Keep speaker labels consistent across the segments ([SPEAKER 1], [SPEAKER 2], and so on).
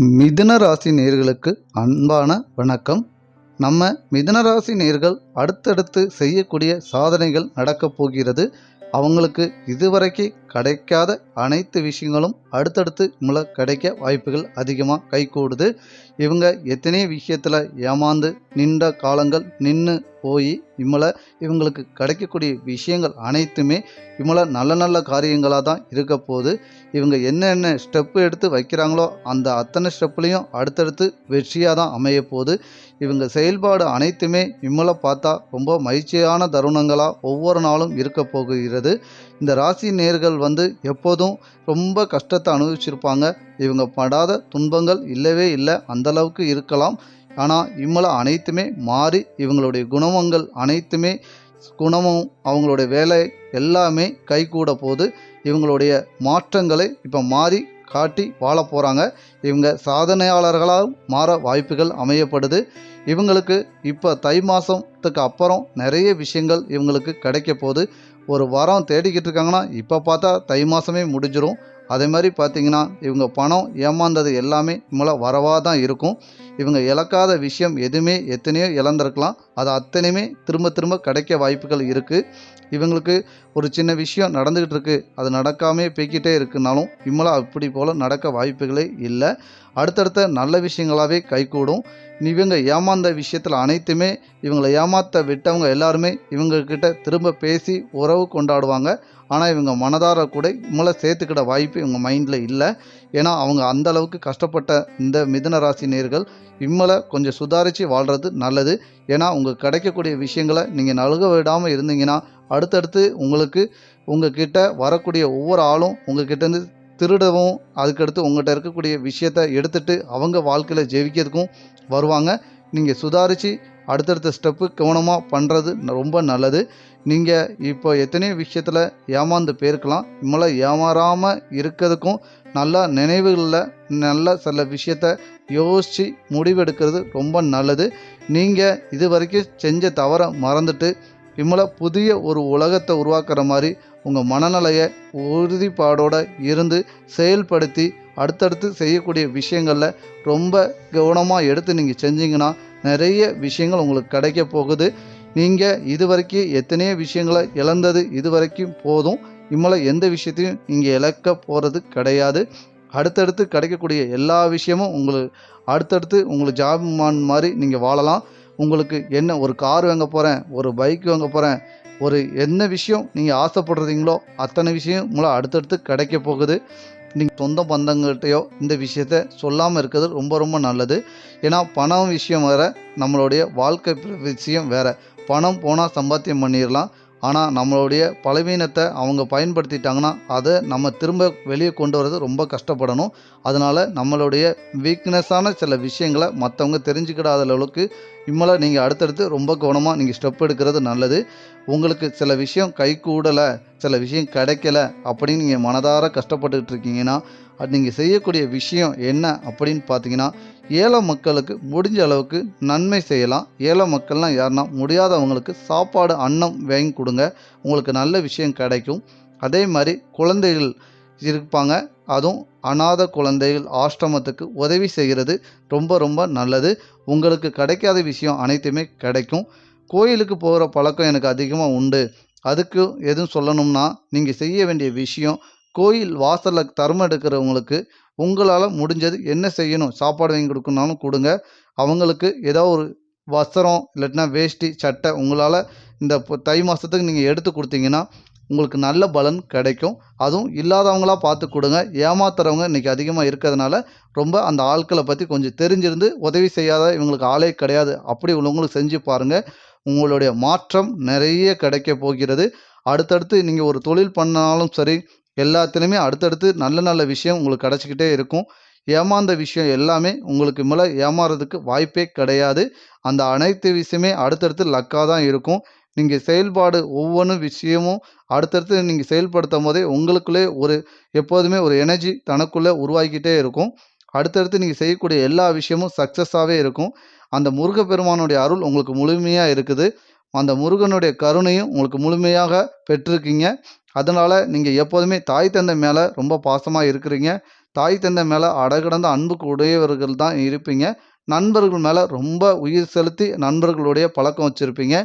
[SPEAKER 1] மிதுன ராசி நேர்களுக்கு அன்பான வணக்கம். நம்ம மிதுன ராசி நேர்கள் அடுத்தடுத்து செய்யக்கூடிய சாதனைகள் நடக்கப் போகிறது. அவங்களுக்கு இதுவரைக்கும் கிடைக்காத அனைத்து விஷயங்களும் அடுத்தடுத்து நம்மளை கிடைக்க வாய்ப்புகள் அதிகமாக கைகூடுது. இவங்க எத்தனையோ விஷயத்தில் ஏமாந்து நின்ற காலங்கள் நின்று போய் இம்மளை இவங்களுக்கு கிடைக்கக்கூடிய விஷயங்கள் அனைத்துமே இம்மளை நல்ல நல்ல காரியங்களாக தான் இருக்க போகுது. இவங்க என்னென்ன ஸ்டெப்பு எடுத்து வைக்கிறாங்களோ அந்த அத்தனை ஸ்டெப்லேயும் அடுத்தடுத்து வெற்றியாக தான் அமைய போகுது. இவங்க செயல்பாடு அனைத்துமே இம்மளை பார்த்தா ரொம்ப மகிழ்ச்சியான தருணங்களாக ஒவ்வொரு நாளும் இருக்க போகிறது. இந்த ராசி நேர்கள் வந்து எப்போதும் ரொம்ப கஷ்டத்தை அனுபவிச்சிருப்பாங்க. இவங்க படாத துன்பங்கள் இல்லவே இல்லை அந்த அளவுக்கு இருக்கலாம். ஆனால் இம்மலை அனைத்துமே மாறி இவங்களுடைய குணமங்கள் அனைத்துமே குணமும் அவங்களுடைய வேலை எல்லாமே கைகூட போது இவங்களுடைய மாற்றங்களை இப்போ மாறி காட்டி வாழ போகிறாங்க இவங்க சாதனையாளர்களாக மாற வாய்ப்புகள் அமையப்படுது. இவங்களுக்கு இப்போ தை மாதத்துக்கு அப்புறம் நிறைய விஷயங்கள் இவங்களுக்கு கிடைக்க போகுது. ஒரு வாரம் தேடிக்கிட்டு இருக்காங்கன்னா இப்போ பார்த்தா தை மாதமே முடிஞ்சிடும் அதே மாதிரி பார்த்தீங்கன்னா இவங்க பணம் ஏமாந்தது எல்லாமே இம்மளை வரவாக தான் இருக்கும். இவங்க இழக்காத விஷயம் எதுவுமே எத்தனையோ இழந்திருக்கலாம். அது அத்தனையுமே திரும்ப திரும்ப கிடைக்க வாய்ப்புகள் இருக்குது இவங்களுக்கு ஒரு சின்ன விஷயம் நடந்துக்கிட்டு இருக்குது அது நடக்காமே போய்கிட்டே இருக்குனாலும் இம்மளை அப்படி போல் நடக்க வாய்ப்புகளே இல்லை. அடுத்தடுத்த நல்ல விஷயங்களாகவே கைகூடும். இவங்க ஏமாந்த விஷயத்தில் அனைத்துமே இவங்களை ஏமாத்த விட்டவங்க எல்லாருமே இவங்கக்கிட்ட திரும்ப பேசி உறவு கொண்டாடுவாங்க. ஆனால் இவங்க மனதார கூட இம்மளை சேர்த்துக்கிட வாய்ப்பு இவங்க மைண்டில் இல்லை. ஏன்னா அவங்க அந்த அளவுக்கு கஷ்டப்பட்ட இந்த மிதன ராசி நேர்கள் இம்மலை கொஞ்சம் சுதாரித்து வாழ்கிறது நல்லது. ஏன்னா உங்கள் கிடைக்கக்கூடிய விஷயங்களை நீங்கள் நழுக விடாமல் இருந்தீங்கன்னா அடுத்தடுத்து உங்களுக்கு உங்ககிட்ட வரக்கூடிய ஒவ்வொரு ஆளும் உங்ககிட்டேருந்து திருடவும் அதுக்கடுத்து உங்கள்கிட்ட இருக்கக்கூடிய விஷயத்த எடுத்துட்டு அவங்க வாழ்க்கையில் ஜெயிக்கிறதுக்கும் வருவாங்க. நீங்கள் சுதாரித்து அடுத்தடுத்த ஸ்டெப்பு கவனமாக பண்ணுறது ரொம்ப நல்லது. நீங்கள் இப்போ எத்தனையோ விஷயத்தில் ஏமாந்து போயிருக்கலாம். இம்மளை ஏமாறாமல் இருக்கிறதுக்கும் நல்லா நினைவுகளில் நல்ல சில விஷயத்த யோசித்து முடிவெடுக்கிறது ரொம்ப நல்லது. நீங்கள் இது வரைக்கும் செஞ்ச தவறை மறந்துட்டு இம்மளை புதிய ஒரு உலகத்தை உருவாக்குற மாதிரி உங்கள் மனநிலையை உறுதிப்பாடோடு இருந்து செயல்படுத்தி அடுத்தடுத்து செய்யக்கூடிய விஷயங்களில் ரொம்ப கவனமாக எடுத்து நீங்கள் செஞ்சீங்கன்னா நிறைய விஷயங்கள் உங்களுக்கு கிடைக்க போகுது. நீங்கள் இது வரைக்கும் எத்தனையோ விஷயங்களை இழந்தது இது வரைக்கும் போதும். இம்மலை எந்த விஷயத்தையும் நீங்கள் இழக்க போகிறது கிடையாது. அடுத்தடுத்து கிடைக்கக்கூடிய எல்லா விஷயமும் உங்களுக்கு அடுத்தடுத்து உங்களுக்கு ஜாப் மாதிரி நீங்கள் வாழலாம். உங்களுக்கு என்ன ஒரு கார் வாங்க போகிறேன் ஒரு பைக் வாங்க போகிறேன் ஒரு என்ன விஷயம் நீங்கள் ஆசைப்படுறீங்களோ அத்தனை விஷயம் உங்களை அடுத்தடுத்து கிடைக்க போகுது. நீங்கள் சொந்த பந்தங்கள்கிட்டையோ இந்த விஷயத்த சொல்லாமல் இருக்கிறது ரொம்ப ரொம்ப நல்லது. ஏன்னா பணம் விஷயம் வேறு நம்மளுடைய வாழ்க்கை விஷயம் வேறு. பணம் போனால் சம்பாத்தியம் பண்ணிடலாம் ஆனால் நம்மளுடைய பலவீனத்தை அவங்க பயன்படுத்திட்டாங்கன்னா அதை நம்ம திரும்ப வெளியே கொண்டு வரது ரொம்ப கஷ்டப்படணும். அதனால் நம்மளுடைய வீக்னஸான சில விஷயங்களை மற்றவங்க தெரிஞ்சுக்கிடாத அளவுக்கு இம்மலை நீங்கள் அடுத்தடுத்து ரொம்ப கவனமாக நீங்கள் ஸ்டெப் எடுக்கிறது நல்லது. உங்களுக்கு சில விஷயம் கை கூடலை சில விஷயம் கிடைக்கல அப்படின்னு நீங்கள் மனதார கஷ்டப்பட்டுக்கிட்டு இருக்கீங்கன்னா அது நீங்கள் செய்யக்கூடிய விஷயம் என்ன அப்படின்னு பார்த்தீங்கன்னா ஏழை மக்களுக்கு முடிஞ்ச அளவுக்கு நன்மை செய்யலாம். ஏழை மக்கள்லாம் யாருன்னா முடியாதவங்களுக்கு சாப்பாடு அன்னம் வாங்கி கொடுங்க. உங்களுக்கு நல்ல விஷயம் கிடைக்கும். அதே மாதிரி குழந்தைகள் இருப்பாங்க. அதுவும் அநாத குழந்தைகள் ஆஷ்டமத்துக்கு உதவி செய்கிறது ரொம்ப ரொம்ப நல்லது. உங்களுக்கு கிடைக்காத விஷயம் அனைத்துமே கிடைக்கும். கோயிலுக்கு போகிற பழக்கம் எனக்கு அதிகமாக உண்டு. அதுக்கு எதுவும் சொல்லணும்னா நீங்கள் செய்ய வேண்டிய விஷயம் கோயில் வாசலில் தர்மம் எடுக்கிறவங்களுக்கு உங்களால் முடிஞ்சது என்ன செய்யணும்? சாப்பாடு வாங்கி கொடுக்கணும்னாலும் கொடுங்க. அவங்களுக்கு ஏதோ ஒரு வஸ்திரம் இல்லாட்டினா வேஷ்டி சட்டை உங்களால் இந்த தை மாதத்துக்கு நீங்கள் எடுத்து கொடுத்தீங்கன்னா உங்களுக்கு நல்ல பலன் கிடைக்கும். அதுவும் இல்லாதவங்களா பார்த்து கொடுங்க. ஏமாத்துறவங்க இன்றைக்கி அதிகமாக இருக்கிறதுனால ரொம்ப அந்த ஆட்களை பற்றி கொஞ்சம் தெரிஞ்சிருந்து உதவி செய்யாத இவங்களுக்கு ஆளே கிடையாது. அப்படி உள்ளவங்களுக்கு செஞ்சு பாருங்கள் உங்களுடைய மாற்றம் நிறைய கிடைக்க போகிறது. அடுத்தடுத்து நீங்கள் ஒரு தொழில் பண்ணாலும் சரி எல்லாத்துலேயுமே அடுத்தடுத்து நல்ல நல்ல விஷயம் உங்களுக்கு கிடச்சிக்கிட்டே இருக்கும். ஏமாந்த விஷயம் எல்லாமே உங்களுக்கு மேலே ஏமாறதுக்கு வாய்ப்பே கிடையாது. அந்த அனைத்து விஷயமே அடுத்தடுத்து லக்காக தான் இருக்கும். நீங்கள் செயல்பாடு ஒவ்வொன்று விஷயமும் அடுத்தடுத்து நீங்கள் செயல்படுத்தும் போதே உங்களுக்குள்ளே ஒரு எப்போதுமே ஒரு எனர்ஜி தனக்குள்ளே உருவாக்கிட்டே இருக்கும். அடுத்தடுத்து நீங்கள் செய்யக்கூடிய எல்லா விஷயமும் சக்ஸஸாகவே இருக்கும். அந்த முருகப்பெருமானுடைய அருள் உங்களுக்கு முழுமையாக இருக்குது. அந்த முருகனுடைய கருணையும் உங்களுக்கு முழுமையாக பெற்றிருக்கீங்க. அதனால் நீங்கள் எப்போதுமே தாய் தந்தை மேலே ரொம்ப பாசமாக இருக்கிறீங்க. தாய் தந்தை மேலே அடகிடந்த அன்புக்கு உடையவர்கள் தான் இருப்பீங்க. நண்பர்கள் மேலே ரொம்ப உயிர் செலுத்தி நண்பர்களுடைய பழக்கம் வச்சுருப்பீங்க.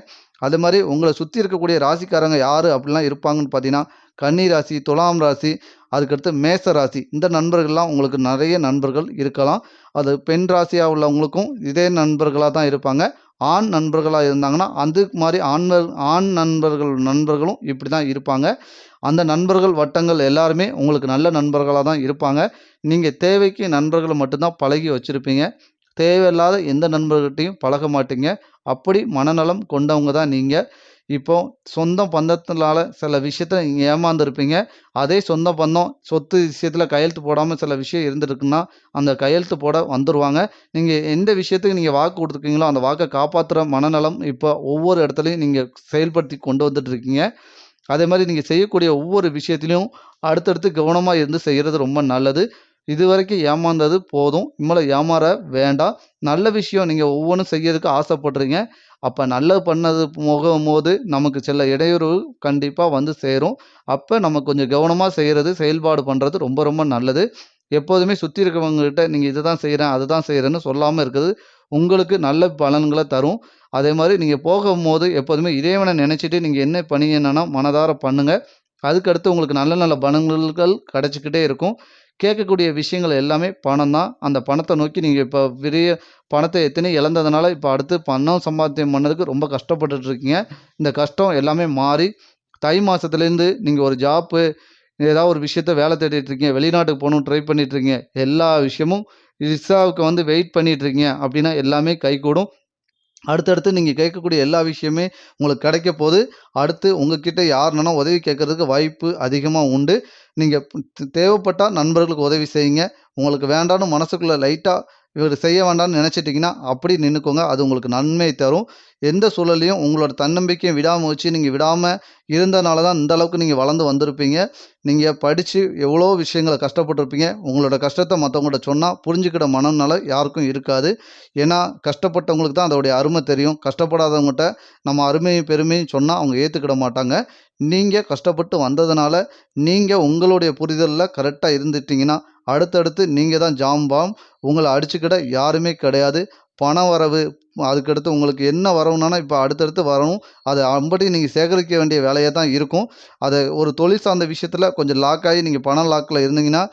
[SPEAKER 1] அது மாதிரி உங்களை சுற்றி இருக்கக்கூடிய ராசிக்காரங்க யார் அப்படிலாம் இருப்பாங்கன்னு பார்த்தீங்கன்னா கன்னி ராசி துலாம் ராசி அதுக்கடுத்து மேச ராசி. இந்த நண்பர்கள்லாம் உங்களுக்கு நிறைய நண்பர்கள் இருக்கலாம். அது பெண் ராசியாக உள்ளவங்களுக்கும் இதே நண்பர்களாக தான் இருப்பாங்க. ஆண் நண்பர்களாக இருந்தாங்கன்னா அந்த மாதிரி ஆண்கள் ஆண் நண்பர்கள் நண்பர்களும் இப்படி தான் இருப்பாங்க. அந்த நண்பர்கள் வட்டங்கள் எல்லாருமே உங்களுக்கு நல்ல நண்பர்களாக தான் இருப்பாங்க. நீங்கள் தேவைக்கு நண்பர்களை மட்டும்தான் பழகி வச்சுருப்பீங்க. தேவையில்லாத எந்த நண்பர்கிட்டையும் பழக மாட்டீங்க. அப்படி மனநலம் கொண்டவங்க தான் நீங்கள் இப்போ சொந்த பந்தத்தினால சில விஷயத்தில் நீங்கள் ஏமாந்துருப்பீங்க. அதே சொந்த பந்தம் சொத்து விஷயத்தில் கையெழுத்து போடாமல் சில விஷயம் இருந்திருக்குன்னா அந்த கையெழுத்து போட வந்துடுவாங்க நீங்கள் எந்த விஷயத்துக்கு நீங்கள் வாக்கு கொடுத்துருக்கீங்களோ அந்த வாக்கை காப்பாற்றுற மனநலம் இப்போ ஒவ்வொரு இடத்துலையும் நீங்கள் செயல்படுத்தி கொண்டு வந்துட்டு இருக்கீங்க அதே மாதிரி நீங்கள் செய்யக்கூடிய ஒவ்வொரு விஷயத்துலையும் அடுத்தடுத்து கவனமாக இருந்து செய்கிறது ரொம்ப நல்லது. இது வரைக்கும் ஏமாந்தது போதும். இம்மலை ஏமாற வேண்டாம். நல்ல விஷயம் நீங்கள் ஒவ்வொன்றும் செய்யறதுக்கு ஆசைப்படுறீங்க. அப்போ நல்லது பண்ணது போகும் போது நமக்கு சில இடையூறு கண்டிப்பாக வந்து சேரும். அப்போ நம்ம கொஞ்சம் கவனமாக செய்கிறது செயல்பாடு பண்ணுறது ரொம்ப ரொம்ப நல்லது. எப்போதுமே சுற்றி இருக்கிறவங்ககிட்ட நீங்கள் இதை தான் செய்கிறேன் அதை தான் செய்கிறேன்னு சொல்லாமல் இருக்கிறது உங்களுக்கு நல்ல பலன்களை தரும். அதே மாதிரி நீங்கள் போகும்போது எப்போதுமே இறைவனை நினச்சிட்டு நீங்கள் என்ன பண்ணீங்கன்னா மனதார பண்ணுங்கள் அதுக்கடுத்து உங்களுக்கு நல்ல நல்ல பலன்கள் கிடச்சிக்கிட்டே இருக்கும். கேட்கக்கூடிய விஷயங்கள் எல்லாமே பணம் தான். அந்த பணத்தை நோக்கி நீங்கள் இப்போ பெரிய பணத்தை எத்தனை இழந்ததுனால இப்போ அடுத்து பணம் சம்பாத்தியம் பண்ணதுக்கு ரொம்ப கஷ்டப்பட்டுட்டு இருக்கீங்க. இந்த கஷ்டம் எல்லாமே மாறி தை மாதத்துலேருந்து நீங்கள் ஒரு ஜாப்பு ஏதாவது ஒரு விஷயத்த வேலை தேடிட்டு இருக்கீங்க வெளிநாட்டுக்கு போகணும் ட்ரை பண்ணிட்டு இருக்கீங்க எல்லா விஷயமும் விசாவுக்கு வந்து வெயிட் பண்ணிட்டு இருக்கீங்க அப்படின்னா எல்லாமே கைகூடும். அடுத்தடுத்து நீங்கள் கேட்கக்கூடிய எல்லா விஷயமே உங்களுக்கு கிடைக்க போது அடுத்து உங்ககிட்ட யாருனா உதவி கேட்கறதுக்கு வாய்ப்பு அதிகமாக உண்டு. நீங்கள் தேவைப்பட்டால் நண்பர்களுக்கு உதவி செய்யுங்க. உங்களுக்கு வேண்டான்னு மனசுக்குள்ளே லைட்டாக இவர் செய்ய வேண்டாம்னு நினச்சிட்டிங்கன்னா அப்படி நின்றுக்கோங்க அது உங்களுக்கு நன்மை தரும். எந்த சூழலையும் உங்களோட தன்னம்பிக்கையும் விடாமல் வச்சு நீங்கள் விடாமல் இருந்தனால தான் இந்த அளவுக்கு நீங்கள் வளர்ந்து வந்திருப்பீங்க. நீங்கள் படித்து எவ்வளோ விஷயங்களை கஷ்டப்பட்டிருப்பீங்க. உங்களோட கஷ்டத்தை மற்றவங்கள்ட்ட சொன்னால் புரிஞ்சுக்கிற மனம்னால யாருக்கும் இருக்காது. ஏன்னா கஷ்டப்பட்டவங்களுக்கு தான் அதோடைய அருமை தெரியும். கஷ்டப்படாதவங்ககிட்ட நம்ம அருமையும் பெருமையும் சொன்னால் அவங்க ஏற்றுக்கிட மாட்டாங்க. நீங்கள் கஷ்டப்பட்டு வந்ததுனால நீங்கள் உங்களுடைய புரிதலில் கரெக்டாக இருந்துட்டிங்கன்னா அடுத்தடுத்து நீங்கள் தான் ஜாம்பாம் உங்களை அடிச்சுக்கிட யாருமே கிடையாது. பண வரவு அதுக்கடுத்து உங்களுக்கு என்ன வரவுனா இப்போ அடுத்தடுத்து வரணும். அதை அம்படி நீங்கள் சேகரிக்க வேண்டிய வேலையாக தான் இருக்கும். அதை ஒரு தொழில் சார்ந்த விஷயத்தில் கொஞ்சம் லாக் ஆகி நீங்கள் பணம் லாக்கில் இருந்தீங்கன்னா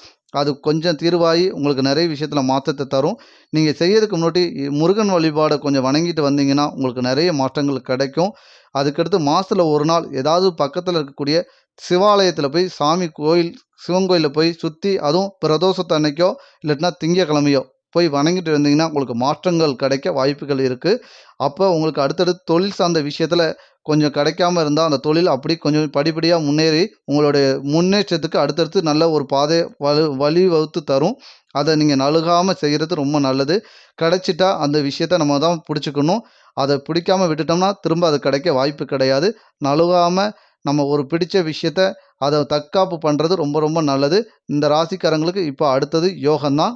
[SPEAKER 1] அது கொஞ்சம் தீர்வாகி உங்களுக்கு நிறைய விஷயத்தில் மாற்றத்தை தரும். நீங்கள் செய்யறதுக்கு முன்னாடி முருகன் வழிபாடை கொஞ்சம் வணங்கிட்டு வந்தீங்கன்னா உங்களுக்கு நிறைய மாற்றங்கள் கிடைக்கும். அதுக்கடுத்து மாதத்தில் ஒரு நாள் ஏதாவது பக்கத்தில் இருக்கக்கூடிய சிவாலயத்தில் போய் சாமி கோயில் சிவன் கோயிலில் போய் சுற்றி அதுவும் பிரதோஷத்து அன்னைக்கோ இல்லாட்டினா திங்கக்கிழமையோ போய் வணங்கிட்டு இருந்தீங்கன்னா உங்களுக்கு மாற்றங்கள் கிடைக்க வாய்ப்புகள் இருக்குது அப்போ உங்களுக்கு அடுத்தடுத்து தொழில் சார்ந்த விஷயத்தில் கொஞ்சம் கிடைக்காம இருந்தால் அந்த தொழில் அப்படி கொஞ்சம் படிப்படியாக முன்னேறி உங்களுடைய முன்னேற்றத்துக்கு அடுத்தடுத்து நல்ல ஒரு பாதை வலு வழி வகுத்து தரும். அதை நீங்கள் நழுகாமல் செய்கிறது ரொம்ப நல்லது. கிடைச்சிட்டா அந்த விஷயத்த நம்ம தான் பிடிச்சிக்கணும். அதை பிடிக்காம விட்டுட்டோம்னா திரும்ப அது கிடைக்க வாய்ப்பு கிடையாது. நழுகாமல் நம்ம ஒரு பிடித்த விஷயத்த அதை தற்காப்பு பண்ணுறது ரொம்ப ரொம்ப நல்லது. இந்த ராசிக்காரங்களுக்கு இப்போ அடுத்தது யோகம்தான்.